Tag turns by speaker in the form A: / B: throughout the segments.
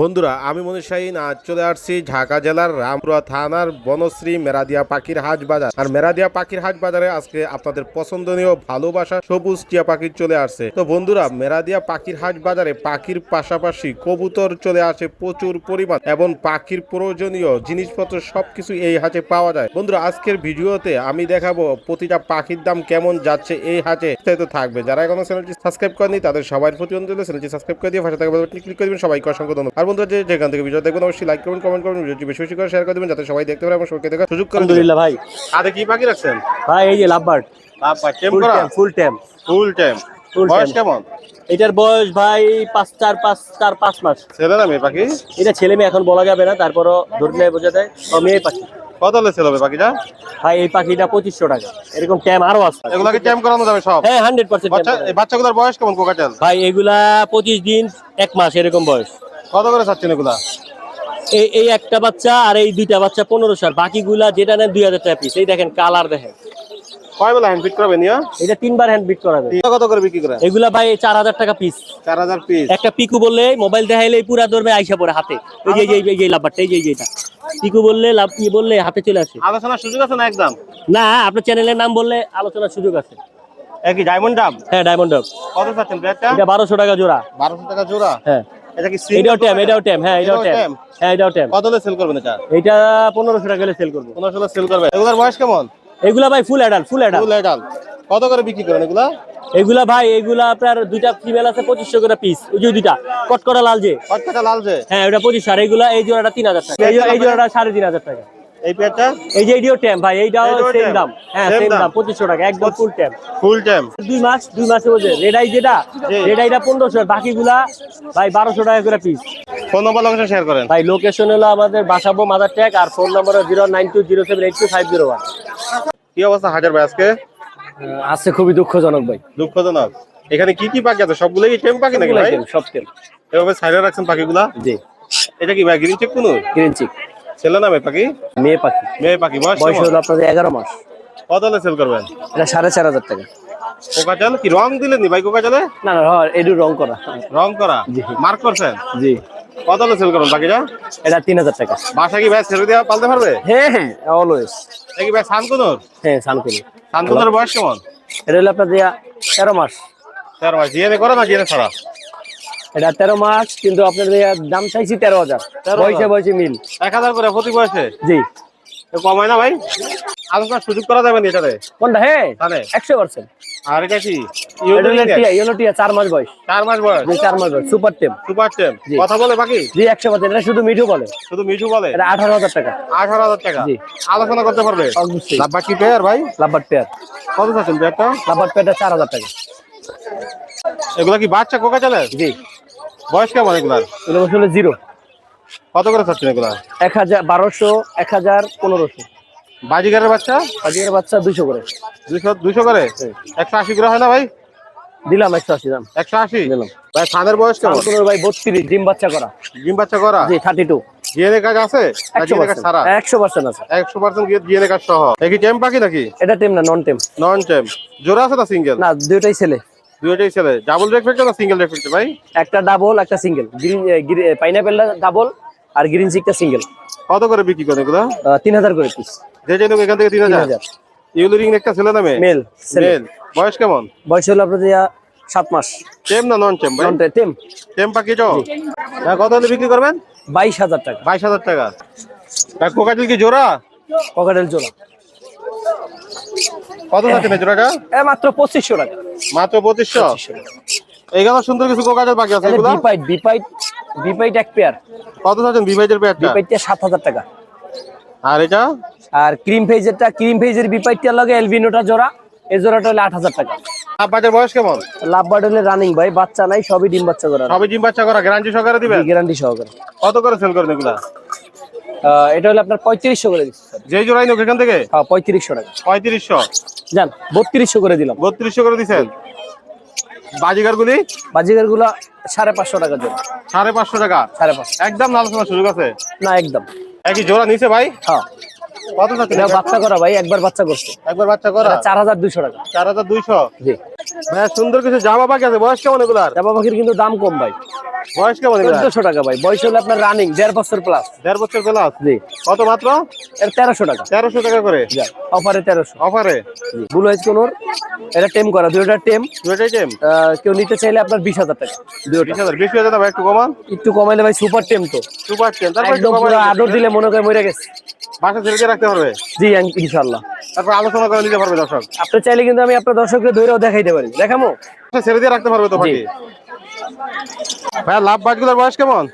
A: বন্ধুরা, আমি মনীষ আজ চলে আসছি ঢাকা জেলার রামপুরা থানার বনশ্রী মেরাদিয়া পাখির হাট বাজার। আর মেরাদিয়া পাখির হাট বাজারে আজকে আপনাদের পছন্দনীয় ভালোবাসা সবুজ টিয়া পাখি চলে আসছে। তো বন্ধুরা, মেরাদিয়া পাখির হাট বাজারে পাখির পাশাপাশি কবুতর চলে আসে প্রচুর পরিমাণ এবং পাখির প্রয়োজনীয় জিনিসপত্র সবকিছু এই হাটে পাওয়া যায়। বন্ধুরা, আজকের ভিডিওতে আমি দেখাবো প্রতিটা পাখির দাম কেমন যাচ্ছে এই হাটে তো থাকবে। যারা এখনও চ্যানেলটি সাবস্ক্রাইব করেনি তাদের সবার প্রতি চ্যানেলটি সাবস্ক্রাইব করে দিয়ে পাশে থাকা বেল বাটনটি ক্লিক করে সবাইকে অসংখ্য ধন্যবাদ। বন্ধুরা যে যেখান থেকে ভিডিও দেখবেন অবশ্যই লাইক করবেন কমেন্ট করবেন ভিডিওটি বেশি বেশি করে শেয়ার করে দেবেন যাতে সবাই দেখতে পারে এবং সবাইকে দেখার সুযোগ করে
B: আলহামদুলিল্লাহ ভাই।
A: আদে কি পাখি রাখছেন?
B: ভাই এই যে লাভবার্ড।
A: টেম
B: ফুল
A: করা?
B: Time full time
A: full time বয়স কেমন?
B: এটার বয়স ভাই পাঁচ চার পাঁচ চার পাঁচ মাস।
A: ছেলে না মেয়ে পাখি?
B: এটা ছেলে মেয়ে এখন বলা যাবে না তারপরও ধরলে বোঝা যায়। ও মেয়ে পাখি।
A: কত হলে ছেলে হবে পাখিটা?
B: ভাই এই পাখিটা পঁচিশশো টাকা। এরকম ট্যাম আরও আছে।
A: এগুলাকে টেম করানো যাবে সব?
B: হ্যাঁ হান্ড্রেড পার্সেন্ট
A: বাচ্চাগুলোর বয়স কেমন কোকাটেল?
B: ভাই এগুলা পঁচিশ দিন এক মাস এরকম বয়স।
A: কত করে চাচ্ছেন এগুলা?
B: এই এই একটা বাচ্চা আর এই দুইটা বাচ্চা পনেরোশো আর বাকিগুলা যেটা নেন দুই হাজার টাকা পিস এই দেখেন কালার দেখেন।
A: কয় হ্যান্ড ফিট করবে
B: এটা তিনবার হ্যান্ড বিট করাবে
A: কত করে বিক্রি করে
B: এগুলা ভাই চার হাজার টাকা পিস
A: চার হাজার পিস
B: একটা পিকু বললে মোবাইল দেখাইলে পুরা ধরবে আইসা পড়ে হাতে। এই যে এই যে- এই এই যে এটা। পিকু বললে লাভ কি বললে হাতে চলে আসে।
A: আলোচনার সুযোগ আছে না একদম?
B: না আপনার চ্যানেলের নাম বললে আলোচনার সুযোগ আছে।
A: একই ডায়মন্ড ডাব
B: হ্যাঁ ডায়মন্ড ডগ
A: কত চাচ্ছেন ব্যাগটা
B: এটা বারোশো টাকা জোড়া।
A: বারোশো টাকা জোড়া?
B: হ্যাঁ।
A: এটা কি
B: এটাও ট্যাম এটাও ট্যাম হ্যাঁ এটাও ট্যাম? হ্যাঁ এটাও ট্যাম
A: কত সেল করবেন এটা?
B: এটা পনেরোশো টাকা হলে সেল করব।
A: পনেরোশো সেল করবে। এগুলার বয়স কেমন?
B: এগুলা ভাই ফুল ফুল
A: কত করে বিক্রি করেন এগুলা?
B: এগুলা ভাই এগুলা আপনার দুইটা ফিমেল আছে পঁচিশশো করে পিস ওই যে দুইটা কটকটা লাল যে।
A: কটকটা লাল যে?
B: হ্যাঁ ওটা পঁচিশশো। আর এগুলা এই জোড়াটা তিন হাজার টাকা। এই জোড়াটা সাড়ে তিন হাজার টাকা।
A: এই পেয়ারটা?
B: এই যে এইটাও ট্যাম ভাই এইটাও সেম দাম। হ্যাঁ সেম
A: দাম?
B: দাম পঁচিশশো টাকা একদম ফুল ট্যাম
A: ফুল টাইম
B: দুই মাস দুই মাসে বোঝে রেডাই যেটা
A: জি।
B: রেডাইটা পনেরোশো বাকিগুলা ভাই বারোশো টাকা করে piece
A: phone number location share করেন।
B: ভাই লোকেশন হলো আমাদের বাসাবো মাদার ট্যাগ আর phone number zero nine two zero seven eight two five zero one.
A: কি অবস্থা হাজার ভাই আজকে?
B: আছে খুবই দুঃখজনক ভাই।
A: দুঃখজনক। এখানে কি কি পাখি আছে? সবগুলো কি টেম পাখি নাকি ভাই?
B: সব টেম
A: এভাবে সাইডে রাখছেন পাখিগুলা?
B: জি।
A: এটা কি ভাই গ্রিন চেক কোন?
B: গ্রিন চিক
A: ছেলে না মেয়ে পাখি?
B: মেয়ে পাখি।
A: মেয়ে পাখি বয়স
B: বয়স? হলো আপনাদের এগারো মাস।
A: কত সেল করবেন?
B: এটা সাড়ে চার হাজার টাকা।
A: কোকাচাল কি রং দিলেন নি
B: না না হয় এটু রং করা।
A: রং করা?
B: জি।
A: মার্ক করছেন?
B: জি।
A: কত হলে সেল করবেন পাখিটা?
B: এটা তিন হাজার টাকা।
A: বাসা কি ভাই ছেড়ে দেওয়া পালতে পারবে?
B: হ্যাঁ হ্যাঁ অলওয়েজ
A: এটা কি শান্তনুর?
B: হ্যাঁ সানকুনি
A: শান্তনুর বয়স কেমন?
B: এটা হলো আপনার তেরো মাস।
A: তেরো মাস। জিএনএ করে না জিএনএ ছাড়া।
B: এটা তেরো মাস কিন্তু আপনার দাম চাইছি তেরো হাজার। বয়সে বয়সে মিল।
A: এক হাজার করে প্রতি বয়সে?
B: জি।
A: কমায় না ভাই? আলোচনার সুযোগ করা যাবে না এটাতে?
B: কোনটা? হ্যাঁ একশো পার্সেন্ট।
A: আর এটা কি?
B: চার মাস বয়স।
A: চার মাস বয়স?
B: চার মাস বয়স। সুপার টেম
A: সুপার টেম কথা বলে বাকি?
B: জি একশো পার্সেন্ট। এটা শুধু মিঠু বলে।
A: শুধু মিঠু বলে?
B: এটা আঠারো হাজার টাকা।
A: আঠারো হাজার টাকা।
B: জি।
A: আলোচনা করতে পারবে?
B: অবশ্যই।
A: লাভবা কি পেয়ার ভাই?
B: লাভবার পেয়ার
A: কত চাচ্ছেন পেয়ারটা
B: লাভবার পেয়ারটা চার হাজার টাকা।
A: এগুলা কি বাচ্চা কোকা চলে
B: জি।
A: বয়স কেমন এগুলার?
B: এগুলো আসলে জিরো।
A: কত করে চাচ্ছেন এগুলা?
B: এক হাজার বারোশো এক হাজার পনেরোশো।
A: বাজিগারের বাচ্চা?
B: আজকের বাচ্চা দুইশো করে।
A: দুইশো দুইশো করে? একশো আশি করে হয় না ভাই?
B: দিলাম একশো আশি দাম।
A: একশো আশি?
B: দিলাম।
A: ভাই থানের বয়স কেমন?
B: ভাই বত্রিশ ডিম বাচ্চা করা।
A: ডিম বাচ্চা করা?
B: জি থার্টি টু
A: জিএনএ কাজ আছে?
B: পার্সেন্ট একশো পার্সেন্ট আছে।
A: একশো পার্সেন্ট জিএনএ কাজ সহ। একই টেম পাখি নাকি?
B: এটা টেম না নন টেম
A: নন টেম জোড়া আছে না সিঙ্গেল
B: না দুইটাই ছেলে।
A: দুইটাই ছেলে ডাবল রেফ্লেক্টর না সিঙ্গেল রেফ্লেক্টর ভাই?
B: একটা ডাবল একটা সিঙ্গেল গ্রিন পাইনাপেলটা ডাবল আর গ্রিন চিকটা সিঙ্গেল
A: কত করে বিক্রি করেন এগুলো?
B: তিন হাজার করে পিস
A: যে যে এখান থেকে তিন হাজার।
B: হাজার।
A: ইউলো রিং একটা ছেলে নামে?
B: মেল
A: মেল বয়স কেমন?
B: বয়স হলো আপনাদের সাত মাস।
A: টেম না নন টেম
B: নন টেম
A: টেম পাখি তো হ্যাঁ কত হলে বিক্রি করবেন?
B: বাইশ হাজার টাকা।
A: বাইশ হাজার টাকা। কোকাটিল কি জোড়া?
B: পকেটেল জোড়া।
A: কত যাচ্ছে জোড়াটা
B: এ মাত্র পঁচিশশো টাকা।
A: মাত্র পঁচিশশো? এইগুলো সুন্দর কিছু কোকাটেল পাখি আছে এগুলো?
B: বিপাইট বিপাইট বিপাইট এক পেয়ার।
A: কত যাচ্ছেন বিভাইজের পেয়ারটা?
B: বিপাইটটা সাত হাজার টাকা।
A: আর এটা?
B: আর ক্রিম ফেজেরটা ক্রিম ফেজের বিপাইটটা লাগে এলবিনোটা জোড়া এই জোড়াটা হলে আট হাজার টাকা।
A: আব্বাজের বয়স কেমন?
B: লাভ বার্ড হলে রানিং ভাই বাচ্চা নাই সবই ডিম বাচ্চা করা।
A: সবই জিম বাচ্চা করা গ্যারান্টি সহকারে দিবেন?
B: গ্যারান্টি সহকারে।
A: কত করে সেল করেন এগুলা?
B: এটা হলে আপনার পঁয়ত্রিশশো করে দিচ্ছি
A: যেই জোড়াই নোক এখান থেকে?
B: হ্যাঁ পঁয়ত্রিশশো টাকা।
A: পঁয়ত্রিশশো?
B: যান বত্রিশশো করে দিলাম।
A: বত্রিশশো করে দিচ্ছেন বাজিগার গুলি
B: বাজিগারগুলা সাড়ে পাঁচশো টাকা জোড়া।
A: সাড়ে পাঁচশো টাকা?
B: সাড়ে পাঁচশো।
A: একদম আলোচনার সুযোগ আছে?
B: না একদম।
A: একই জোড়া নিছে ভাই?
B: হ্যাঁ।
A: কত
B: বাচ্চা করা ভাই একবার বাচ্চা করছে।
A: একবার বাচ্চা করা?
B: চার হাজার দুইশো টাকা।
A: চার হাজার দুইশো?
B: জি।
A: সুন্দর কিছু জামা পাখি আছে বয়স কেমন এগুলার?
B: জামা পাখির কিন্তু দাম কম ভাই।
A: বয়স কেমন
B: চোদ্দশো টাকা ভাই বয়স হলে আপনার রানিং দেড় বছর প্লাস
A: দেড় বছর প্লাস
B: জি।
A: কত মাত্র?
B: এর তেরোশো টাকা।
A: তেরোশো টাকা করে?
B: অফারে তেরোশো।
A: অফারে
B: ব্লু হাইজ কোনোর এটা টেম করা দুইটা টেম
A: দুইটাই টেম
B: কেউ নিতে চাইলে আপনার বিশ হাজার টাকা।
A: বিশ হাজার বেশি হয়ে যাবে একটু কমান।
B: একটু কমাইলে ভাই সুপার টেম তো।
A: সুপার টেন তারপর
B: একদম পুরো আদর দিলে মনে করে মরে গেছে।
A: বাসা ছেড়ে রাখতে পারবে?
B: জি ইনশাল্লাহ
A: তারপর আলোচনা করে নিতে পারবে দর্শক।
B: আপনি চাইলে কিন্তু আমি আপনার দর্শককে ধরেও দেখাইতে পারি দেখামো
A: ছেড়ে দিয়ে রাখতে পারবে তো পাখি ভাইয়া লাভ বাজগুলোর বয়স কেমন?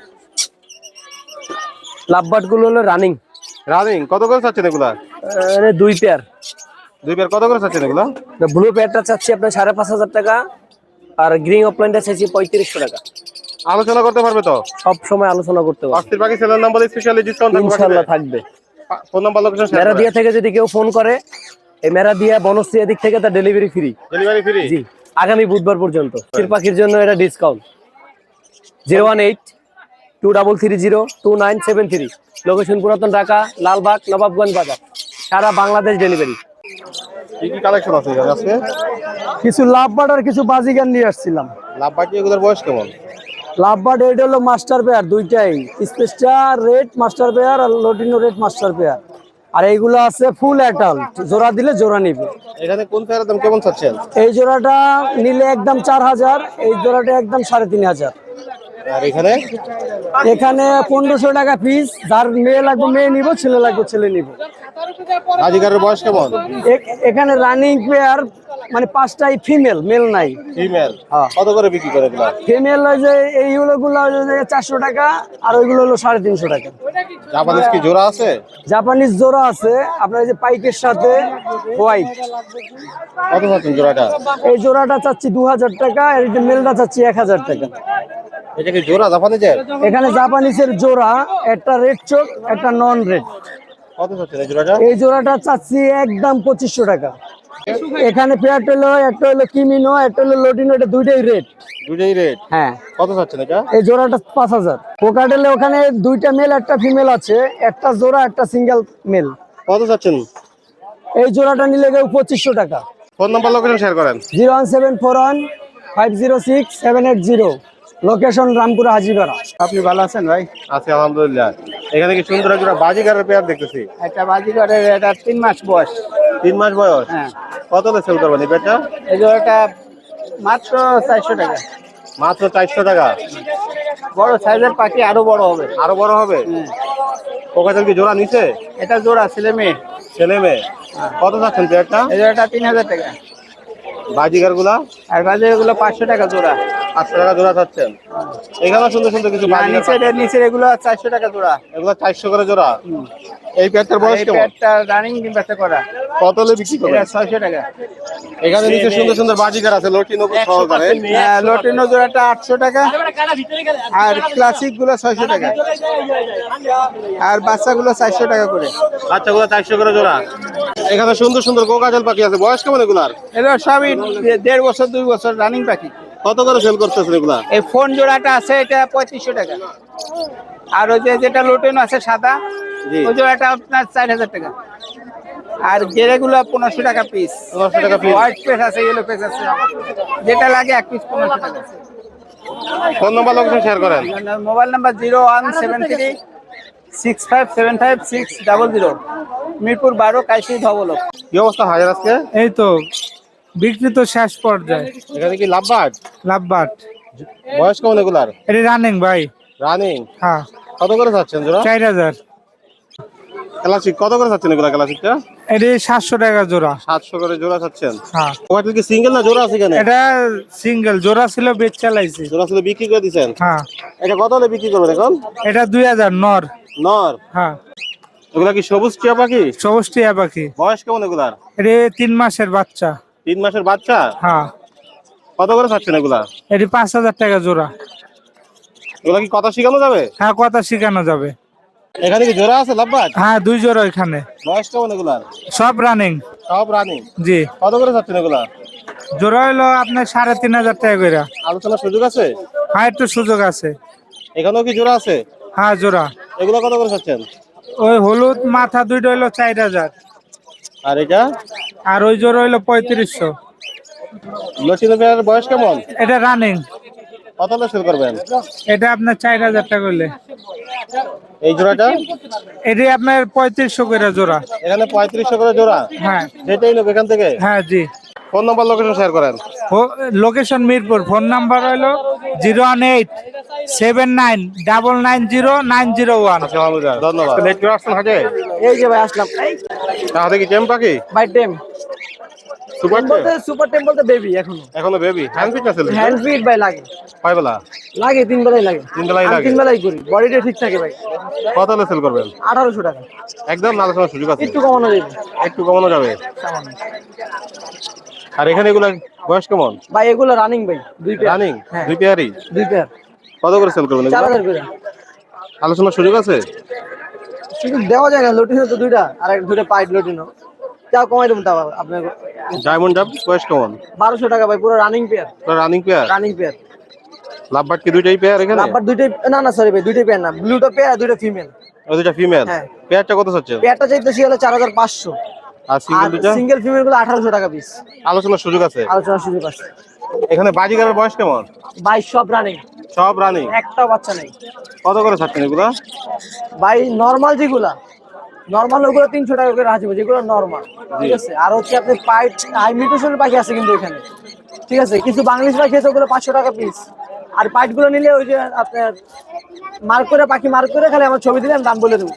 B: লাভবাটগুলো হলো রানিং
A: রানিং কত করে চাচ্ছেন এগুলা?
B: দুই পেয়ার
A: দুই পেয়ার কত করে চাচ্ছেন এগুলা?
B: ব্লু পেয়ারটা চাচ্ছি আপনার সাড়ে পাঁচ হাজার টাকা আর গ্রিন অফলাইনটা চাইছি পঁয়ত্রিশশো টাকা।
A: আলোচনা করতে পারবে তো?
B: সব সময় আলোচনা করতে পারব।
A: অস্থির পাখি সেলের নাম বলে স্পেশালি ডিসকাউন্ট
B: ইনশাল্লাহ থাকবে।
A: ফোন নাম্বার লোকেশন
B: দিয়া থেকে যদি কেউ ফোন করে এই মেরা দিয়া বনশ্রী দিক থেকে তার ডেলিভারি ফ্রি
A: ডেলিভারি ফ্রি
B: জি আগামী বুধবার পর্যন্ত। চির পাখির জন্য এটা discount zero one eight two double three zero two nine seven three location পুরাতন ঢাকা লালবাগ নবাবগঞ্জ বাজার। সারা বাংলাদেশ ডেলিভারি
A: কি কি কালেকশন আছে এখানে আজকে?
C: কিছু লাভবার্ড আর কিছু বাজিগার নিয়ে আসছিলাম।
A: লাভ বাকি এগুলোর বয়স কেমন?
C: লাভবার্ড এটা হলো মাস্টার পেয়ার দুইটাই। স্পেসটা রেড মাস্টার পেয়ার আর লোটিনো রেড মাস্টার পেয়ার। আর এইগুলো আছে ফুল অ্যাটাল জোড়া দিলে জোড়া নিবে।
A: এখানে কোন পেয়ারের দাম কেমন চাচ্ছেন?
C: এই জোড়াটা নিলে একদম চার হাজার এই জোড়াটা একদম সাড়ে তিন হাজার।
A: আর এখানে?
C: এখানে পনেরোশো টাকা পিস যার মেয়ে লাগবে মেয়ে নিব ছেলে লাগবে ছেলে নিব।
A: আজিকারের বয়স কেমন?
C: এখানে রানিং পেয়ার মানে পাঁচটাই ফিমেল মেল নাই।
A: ফিমেল
C: হ্যাঁ।
A: কত করে বিক্রি করে
C: ফিমেল ওই যে এইগুলো গুলো চারশো টাকা আর ওইগুলো হলো সাড়ে তিনশো টাকা।
A: জাপানিজ কি জোড়া আছে?
C: জাপানিজ জোড়া আছে আপনার এই যে পাইকের সাথে হোয়াইট
A: কত চাচ্ছেন জোড়াটা?
C: এই জোড়াটা চাচ্ছি দু হাজার টাকা আর এই যে মেলটা চাচ্ছি এক হাজার টাকা।
A: এটা কি জোড়া জাপানিজের?
C: এখানে জাপানিজের জোড়া একটা রেড চোখ একটা নন রেড
A: কত চাচ্ছেন এই জোড়াটা?
C: এই জোড়াটা চাচ্ছি একদম পঁচিশশো টাকা। এখানে পেয়ারটা হলো একটা হলো কিমিনো একটা হলো লোটিনো এটা দুইটাই রেড
A: দুটোই রেট?
C: হ্যাঁ।
A: কত চাচ্ছেন এটা?
C: এই জোড়াটা পাঁচ হাজার। পোকাটেলে ওখানে দুইটা মেল একটা ফিমেল আছে। একটা জোড়া একটা সিঙ্গেল মেল।
A: কত চাচ্ছেন?
C: এই জোড়াটা নিলে কেউ পঁচিশশো টাকা।
A: ফোন নাম্বার লোকেশন শেয়ার করেন।
C: Zero one seven four one five zero six seven eight zero. Location Rampura Hajipara.
D: আপনি ভালো আছেন ভাই?
A: আছি আলহামদুলিল্লাহ। এখানে কি সুন্দর একটা বাজিকারের পেয়ার দেখতেছি?
D: একটা বাজিগরের এটা তিন মাস বয়স।
A: তিন মাস বয়স?
D: হ্যাঁ।
A: কত এই পেয়ারটা
D: যে এটা মাত্র চারশো টাকা।
A: মাত্র চারশো টাকা।
D: বড় সাইজের পাখি আরও বড় হবে।
A: আরও বড় হবে?
D: হ্যাঁ।
A: কি জোড়া নিচে
D: এটা জোড়া ছেলে মেয়ে।
A: ছেলে মেয়ে। কত চাচ্ছেন পেয়ারটা
D: এই তিন হাজার টাকা।
A: বাজিকারগুলা
D: আর বাজার এগুলো পাঁচশো টাকা জোড়া।
A: পাঁচশো টাকা জোড়া চাচ্ছেন। এখানে সুন্দর সুন্দর কিছু
D: নিচের নিচের এগুলো চারশো টাকা জোড়া।
A: এগুলো চারশো করে জোড়া। এই পেয়ারটার
D: আর
A: বয়স কেমন?
D: রানিং ডিম্বাতে করা।
A: কত হলে বিক্রি
D: এটা ছয়শো টাকা।
A: এখানে নিচে সুন্দর সুন্দর বাজিকার আছে লটি নকুল সহকারে।
D: হ্যাঁ, লটিনো জোড়াটা আটশো টাকা। আর ক্লাসিকগুলো ছয়শো টাকা। আর বাচ্চাগুলো চারশো টাকা করে।
A: বাচ্চাগুলো চারশো করে জোড়া। এখানে সুন্দর সুন্দর কোকাজল পাখি আছে। বয়স কেমন এগুলার?
D: এগুলো সবই দেড় বছর দুই বছর রানিং পাখি।
A: কত করে সেল করতেছেন এগুলা?
D: এই ফোন জোড়াটা আছে এটা পঁয়ত্রিশশো টাকা। আর ওই যে যেটা লোটেন আছে সাদা ওই জোড়াটা আপনার চার হাজার টাকা। আর গেরেগুলো পনেরোশো টাকা পিস
A: পনেরোশো টাকা piece।
D: হোয়াইট পেস আছে ইয়েলো পেস আছে। যেটা লাগে এক পিস পনেরোশো টাকা।
A: ফোন নাম্বার লোকেশন শেয়ার করেন।
D: Mobile number zero one seven three six five seven five six double zero. Mirpur বারো কাইশি ধবলক
A: কি অবস্থা হাজার আজকে?
E: এই তো বিক্রি তো শেষ পর্যায়ে।
A: এখানে কি লাভবাট?
E: লাভবাট।
A: বয়স কেমন এগুলার?
E: এটা রানিং ভাই।
A: রানিং
E: হ্যাঁ।
A: কত করে চাচ্ছেন জোড়া?
E: চার হাজার।
A: ক্লাসিক কত করে চাচ্ছেন এগুলা ক্লাসিকটা
E: এটা সাতশো টাকা জোড়া।
A: সাতশো করে জোড়া চাচ্ছেন।
E: হ্যাঁ।
A: কি সিঙ্গেল না জোড়া আছে এখানে?
E: এটা সিঙ্গেল জোড়া ছিল বেচ চালাইছি।
A: জোড়া ছিল বিক্রি করে
E: হ্যাঁ।
A: এটা কত হলে বিক্রি করবেন এখন?
E: এটা দুই হাজার নর।
A: নর?
E: হ্যাঁ।
A: এগুলা কি সবুজ টিয়া পাখি?
E: সবুজ টিয়া পাখি।
A: বয়স কেমন এগুলার?
E: এটা তিন মাসের বাচ্চা।
A: তিন মাসের বাচ্চা?
E: হ্যাঁ।
A: কত করে চাচ্ছেন এগুলা?
E: এটি পাঁচ হাজার টাকা জোড়া।
A: এগুলা কি কথা শিখানো যাবে?
E: হ্যাঁ কথা শেখানো যাবে।
A: এখানে কি জোড়া আছে লাভবাট
E: হ্যাঁ দুই জোড়া এখানে।
A: বয়স কেমন এগুলার?
E: সব রানিং
A: সব রানিং
E: জি।
A: কত করে চাচ্ছেন এগুলা?
E: জোড়া হলো আপনার সাড়ে তিন হাজার টাকা করে
A: আলোচনার সুযোগ আছে?
E: হ্যাঁ একটু সুযোগ আছে।
A: এখানেও কি জোড়া আছে?
E: হ্যাঁ জোড়া।
A: এগুলো কত করে চাচ্ছেন
E: ওই হলুদ মাথা দুইটা হইল চার হাজার।
A: আর এটা?
E: আর ওই জোড়া হইল পঁয়ত্রিশশো।
A: লটিনো পেয়ার বয়স কেমন?
E: এটা রানিং
A: কত হলে সেল করবেন?
E: এটা আপনার চার হাজার টাকা করলে
A: এই জোড়াটা?
E: এটি আপনার পঁয়ত্রিশশো করে জোড়া।
A: এখানে পঁয়ত্রিশশো করে জোড়া?
E: হ্যাঁ।
A: যেটাই নেব এখান থেকে?
E: হ্যাঁ জি।
A: ফোন নাম্বার লোকেশন শেয়ার করেন।
E: লোকেশন মিরপুর। ফোন নাম্বার হলো zero one eight seven nine double nine zero nine zero one.
A: আচ্ছা ধন্যবাদ।
C: এই যে ভাই আসলাম।
A: তাহলে কি টেম পাখি?
C: বাই টেম।
A: সুপার
C: বলতে সুপার টেম বলতে বেবি এখনও।
A: এখনও বেবি হ্যান্ড ফিট আছে
C: হ্যান্ড ফিট ভাই লাগে।
A: পাই বেলা
C: লাগে তিন বেলাই লাগে।
A: তিন বেলাই লাগে।
C: তিন বেলাই করি। বডিটা ঠিক থাকে ভাই।
A: কত হলে সেল করবেন?
C: আঠারোশো টাকা।
A: একদম না আলোচনার সুযোগ আছে।
C: একটু কমানো যাবে।
A: একটু কমানো যাবে? আর এখানে এগুলা বয়স কেমন?
C: ভাই এগুলো রানিং ভাই। দুই পেয়ার
A: রানিং
C: হ্যাঁ।
A: দুই পেয়ারই
C: দুই পেয়ার
A: কত করে সেল করবেন
C: করে।
A: আলোচনার সুযোগ আছে?
C: দেওয়া যায় না লটিনো তো দুইটা। আর এক দুইটা পাইট লটিনো তাও কমাই দেবো তাও আপনার
A: ডায়মন্ড ডাব বয়স কেমন
C: বারোশো টাকা ভাই পুরো running pair
A: running pair
C: running pair
A: lovebird কি দুইটাই পেয়ার এখানে?
C: নাম্বার দুইটাই না না সরি ভাই দুইটাই পেয়ার না। ব্লুটা পেয়ার দুইটা ফিমেল
A: ও দুইটা ফিমেল
C: হ্যাঁ।
A: পেয়ারটা কত চাচ্ছেন?
C: পেয়ারটা চাইতেছি হলো চার হাজার পাঁচশো।
A: আর সিঙ্গেল দুইটা?
C: সিঙ্গেল ফিমেলগুলো আঠারোশো টাকা পিস
A: আলোচনার সুযোগ আছে?
C: আলোচনার সুযোগ আছে।
A: এখানে বাজিগারের বয়স কেমন?
C: ভাই সব রানিং
A: সব রানিং
C: একটাও বাচ্চা নেই।
A: কত করে ছাড়ছেন এগুলা?
C: ভাই নর্মাল যেগুলা। নর্মাল ওগুলো তিনশো টাকা করে আসবে যেগুলো নর্মাল ঠিক আছে? আর হচ্ছে আপনি পাইট হাই মিউটেশনের পাখি আছে কিন্তু এখানে ঠিক আছে? কিছু বাংলিশ পাখি আছে ওগুলো পাঁচশো টাকা পিস আর পাইটগুলো নিলে ওই যে আপনার মার্ক করে পাখি মার্ক করে খালি আমার ছবি দিলে আমি দাম বলে দেবো।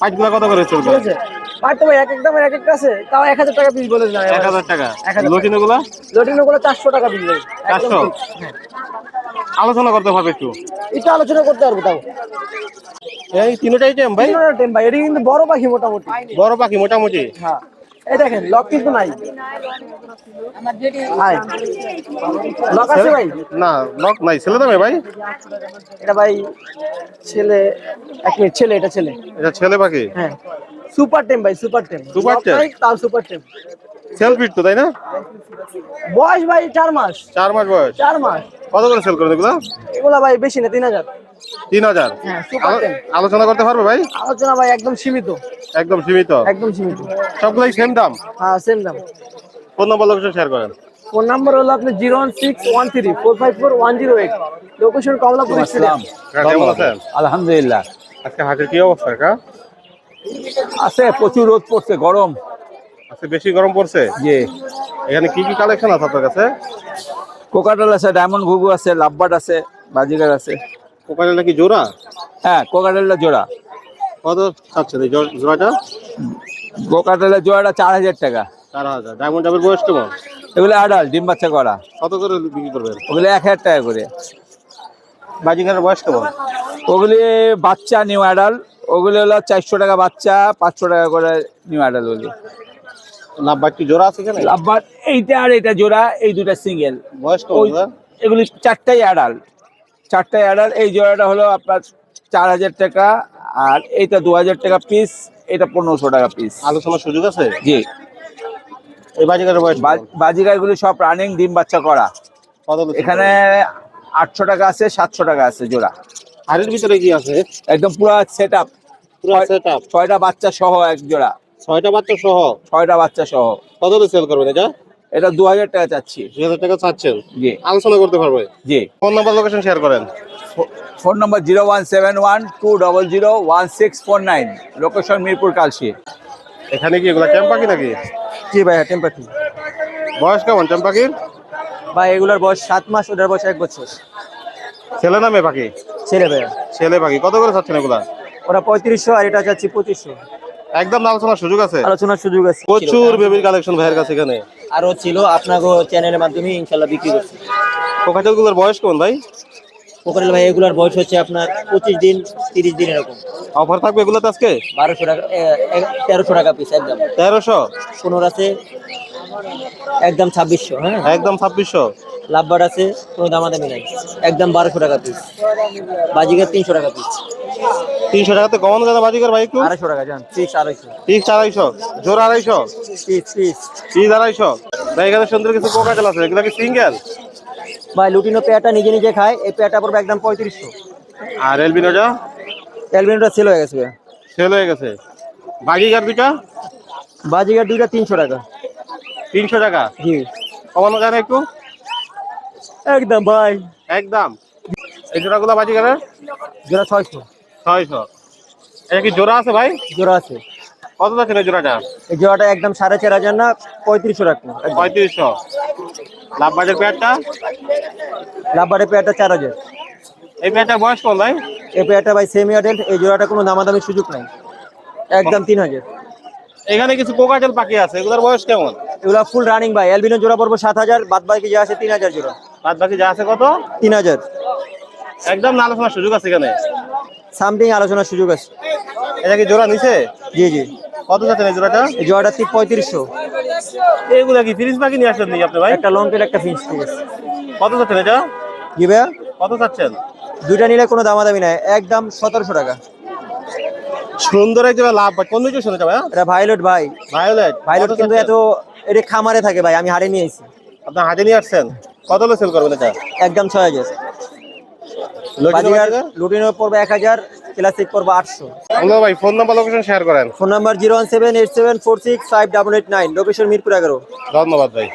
A: পাইটগুলা কত করে চলবে?
C: ঠিক আছে? পাইট তো এক এক দামের এক একটা আছে তাও এক হাজার টাকা পিস বলে দিলাম।
A: এক হাজার টাকা।
C: এক হাজার
A: লটিন এগুলা
C: লটিনো গুলো চারশো টাকা পিস ভাই একদম
A: 400?
C: ঠিক। হ্যাঁ।
A: আলোচনা করতে হবে একটু।
C: একটু আলোচনা করতে পারব তাও।
A: এই তিনটাই টেম ভাই?
C: তিনটা টেম ভাই এটা কিন্তু বড় পাখি মোটামুটি।
A: বড় পাখি মোটামুটি?
C: হ্যাঁ। এই দেখেন লক কিন্তু নাই। হাই লক আছে ভাই?
A: না লক নাই। ছেলে দামে ভাই?
C: এটা ভাই ছেলে এক মিনিট ছেলে এটা ছেলে।
A: এটা ছেলে পাখি?
C: হ্যাঁ। সুপার টেম ভাই সুপার টেম
A: Super টেম?
C: তাও সুপার টেম
A: সেলফিট তো তাই না?
C: বয়স ভাই চার মাস।
A: চার মাস বয়স।
C: চার মাস।
A: কত করে সেল করেন এগুলা?
C: এগুলা ভাই বেশি না তিন হাজার।
A: তিন হাজার?
C: হ্যাঁ
A: আলোচনা করতে পারবে ভাই?
C: আলোচনা ভাই একদম সীমিত।
A: একদম সীমিত?
C: একদম সীমিত।
A: সবগুলাই সেম দাম?
C: হ্যাঁ সেম দাম।
A: ফোন নম্বর লোকেশন শেয়ার করেন।
C: ফোন নাম্বার হলো আপনার zero one six one three four five four one zero eight. Location Kamalapur
A: আছেন?
F: আলহামদুলিল্লাহ।
A: আজকে হাটের কি অবস্থা কা
F: আছে প্রচুর রোদ পড়ছে গরম।
A: আছে বেশি গরম পড়ছে?
F: যে
A: এখানে কি কি কালেকশন আছে আপনার কাছে?
F: কোকাটাল আছে ডায়মন্ড ঘুঘু আছে লাভবাট আছে বাজিগার আছে।
A: কোকারেলা কি জোড়া?
F: হ্যাঁ কোকাটালটা জোড়া।
A: কত চাচ্ছেন এই জোড়াটা?
F: কোকাটালের জোড়াটা চার হাজার টাকা।
A: চার হাজার। ডায়মন্ড ডাবের বয়স কেমন?
F: এগুলো আডাল ডিম বাচ্চা করা।
A: কত করে বিক্রি করবেন?
F: ওগুলো এক হাজার টাকা করে।
A: বাজিগারের বয়স কেমন?
F: ওগুলি বাচ্চা নিউ আডাল ওগুলি হলো চারশো টাকা বাচ্চা পাঁচশো টাকা করে নিউ আডাল ওগুলি।
A: লাভবাট কি জোড়া আছে
F: লাভবাট এইটা আর এটা জোড়া এই দুটা সিঙ্গেল
A: বয়স কেমন
F: এগুলি চারটাই আডাল চারটাই আডাল এই জোড়াটা হলো আপনার চার হাজার টাকা আর এইটা দু হাজার টাকা পিস এটা পনেরোশো টাকা পিস
A: আলোচনার সুযোগ আছে?
F: জি।
A: এই বাজিগারের বয়স কেমন?
F: বাজিগারগুলি সব রানিং ডিম বাচ্চা করা।
A: কত
F: এখানে আটশো টাকা আছে সাতশো টাকা আছে জোড়া।
A: হাড়ির ভিতরে কি আছে?
F: একদম পুরো সেট আপ ছয়টা বাচ্চা সহ এক জোড়া।
A: ছয়টা বাচ্চা সহ?
F: ছয়টা বাচ্চা সহ।
A: কত সেল করবেন এটা?
F: এটা দু হাজার টাকা চাচ্ছি।
A: দুই হাজার টাকা চাচ্ছেন?
F: জি।
A: আলোচনা করতে পারবে।
F: জি।
A: ফোন নাম্বার লোকেশন শেয়ার করেন।
F: Phone number zero one seven one two double zero one six four nine. Location Mirpur Kalshi.
A: এখানে কি এগুলা টেম পাখি নাকি?
C: জি ভাই টেম পাখি
A: বয়স কেমন টেম পাখির
C: ভাই এগুলার বয়স সাত মাস ওটার বয়স এক বছর।
A: ছেলে না মেয়ে পাখি?
C: ছেলে ভাই
A: ছেলে পাখি। কত করে চাচ্ছেন এগুলা?
C: ওরা পঁয়ত্রিশশো আর এটা চাচ্ছি পঁচিশশো।
A: একদম আলোচনার সুযোগ আছে?
C: আলোচনার সুযোগ আছে।
A: প্রচুর বেবির কালেকশন ভাইয়ের কাছে এখানে।
B: আরও ছিল আপনাকে চ্যানেলের মাধ্যমে ইনশাল্লাহ বিক্রি করছি।
A: কোকাটেল বয়স কেমন ভাই?
B: পোকারেল ভাই এগুলার বয়স হচ্ছে আপনার পঁচিশ দিন তিরিশ দিন এরকম।
A: অফার থাকবে এগুলোতে আজকে?
B: বারোশো টাকা তেরোশো টাকা পিস একদম।
A: তেরোশো?
B: পনেরো আছে একদম ছাব্বিশশো হ্যাঁ।
A: একদম ছাব্বিশশো।
B: লাভবার আছে কোনো দামাদামি নাই। একদম বারোশো টাকা পিস বাজিকার তিনশো টাকা পিস
A: তিনশো টাকাতে কমানো যাবে বাজিকার ভাই একটু?
B: আড়াইশো টাকা যান পিস আড়াইশো।
A: পিস আড়াইশো জোর আড়াইশো?
B: পিস পিস
A: পিস আড়াইশো। ভাই এখানে সুন্দর কিছু কোকাটেল আছে এগুলো কি সিঙ্গেল
B: ভাই লুটিনো পেয়াটা নিজে নিজে খায় এই পেয়াটা পড়বে একদম পঁয়ত্রিশশো।
A: আর এলবিনোটা
B: অ্যালবিনোটা সেল হয়ে গেছে
A: সেল হয়ে গেছে। বাজিকার দুইটা?
B: বাজিকার দুইটা তিনশো টাকা।
A: তিনশো টাকা?
B: জি।
A: কমানো যায় না একটু?
B: একদম ভাই।
A: একদম। এই জোড়াগুলো বাজি গেলে?
G: জোড়া ছয়শো।
A: ছয়শো। এটা কি জোড়া আছে ভাই?
G: জোড়া আছে।
A: কত এই জোড়াটা?
G: এই জোড়াটা একদম সাড়ে চার হাজার না পঁয়ত্রিশশো টাকা
A: পঁয়ত্রিশশো। লাভ বাজার পেয়ারটা?
G: লাভবারের পেয়ারটা চার হাজার।
A: এই পেয়ারটা বয়স কম ভাই?
G: এই পেয়ারটা ভাই সেমি অ্যাডাল্ট এই জোড়াটা কোনো দামাদামির সুযোগ নাই। একদম তিন হাজার।
A: এখানে কিছু কোকাটেল পাখি আছে এগুলোর বয়স কেমন?
G: এগুলা ফুল রানিং ভাই অ্যালবিনো জোড়া পড়ব সাত হাজার বাদ বাকি যা আছে তিন হাজার জোড়া।
A: বাদ বাকি যা আছে কত?
G: তিন হাজার।
A: একদম না আলোচনার সুযোগ আছে এখানে?
G: সামথিং আলোচনার সুযোগ আছে।
A: এটা কি জোড়া নিছে?
G: জি জি।
A: কত যাচ্ছেন এই জোড়াটা?
G: জোড়াটা তিন পঁয়ত্রিশশো।
A: এগুলা কি ফ্রিজ পাখি নিয়ে আসলেন আপনি ভাই?
G: একটা লং টেল একটা ঠিক আছে।
A: কত যাচ্ছেন এটা?
G: জি ভাইয়া?
A: কত চাচ্ছেন
G: দুইটা নিলে কোনো দামাদামি নাই। একদম সতেরোশো টাকা।
A: সুন্দর এক জোড়া লাভ ভাই। কোন দিকে শুনেছে ভাই
G: এটা ভাইলট ভাই।
A: ভায়োলেট
G: ভাইলট কিন্তু এত এটা খামারে থাকে ভাই। আমি হারে নিয়ে এসেছি
A: আপনার হাতে নিয়ে আসছেন? কত হলে সেল করবেন এটা?
G: একদম ছয় হাজার। বাজিগার লুটিনো পড়বে এক হাজার ক্লাসিক পড়বে আটশো।
A: হ্যালো ভাই ফোন নাম্বার লোকেশন শেয়ার করেন।
G: Phone number zero one seven eight seven four six five double eight nine location Mirpur এগারো।
A: ধন্যবাদ ভাই।